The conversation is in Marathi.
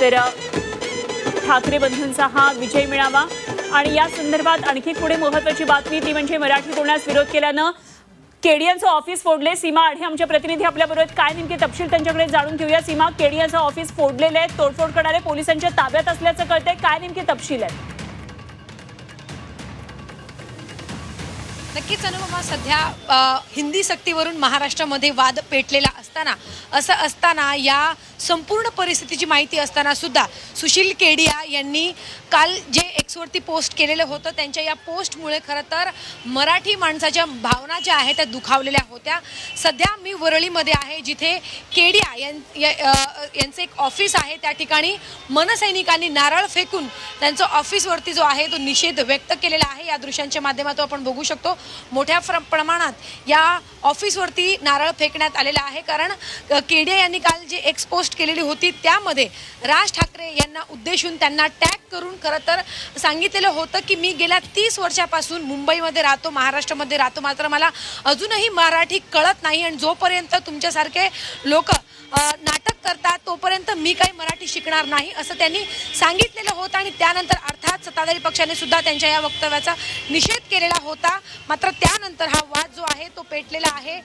तर ठाकरे बंधूंचा हा विजय मिळावा. आणि या संदर्भात आणखी पुढे महत्वाची बातमी ती म्हणजे मराठी बोलण्यास विरोध केल्यानं केडियांचं ऑफिस फोडले. सीमा आढे आमच्या प्रतिनिधी आपल्याबरोबर काय नेमके तपशील त्यांच्याकडे जाणून घेऊया. सीमा केडीएनचं ऑफिस फोडलेलं आहे. तोडफोड करणारे पोलिसांच्या ताब्यात असल्याचं कळतंय. काय नेमके तपशील आहेत? नक्कीच अनुपमा सध्या हिंदी सक्तीवरून महाराष्ट्रामध्ये वाद पेटलेला असताना असं असताना या संपूर्ण परिस्थितीची माहिती असताना सुद्धा सुशील केडिया यांनी काल जे एक्सवरती पोस्ट केलेलं होतं त्यांच्या या पोस्टमुळे खरं तर मराठी माणसाच्या भावना ज्या आहेत त्या दुखावलेल्या होत्या. सध्या मी वरळीमध्ये आहे जिथे केडिया यां- या- यांचं एक ऑफिस आहे. त्या ठिकाणी मनसैनिकांनी नारळ फेकून त्यांचं ऑफिसवरती जो आहे तो निषेध व्यक्त केलेला आहे. या दृश्यांच्या माध्यमातून आपण बघू शकतो मोठ्या प्रमाणात या ऑफिसवरती नारळ फेकण्यात आलेला आहे. कारण केडिया यांनी काल जे एक्सपोस्ट पोस्ट केलेली होती. त्यामध्ये राज ठाकरे यांना उद्देशून त्यांना टॅग करून खरं तर सांगितलेलं होतं की मी गेल्या तीस वर्षापासून मुंबईमध्ये राहतो महाराष्ट्रामध्ये राहतो. मात्र मला अजूनही मराठी कळत नाही आणि जोपर्यंत तुमच्यासारखे लोक नाटक करतात तोपर्यंत मी काही मराठी शिकणार नाही असं त्यांनी सांगितलेलं होतं. आणि त्यानंतर अर्थात सत्ताधारी पक्षाने सुद्धा त्यांच्या या वक्तव्याचा निषेध केलेला होता. मात्र त्यानंतर हा वाद जो आहे तो पेटलेला आहे.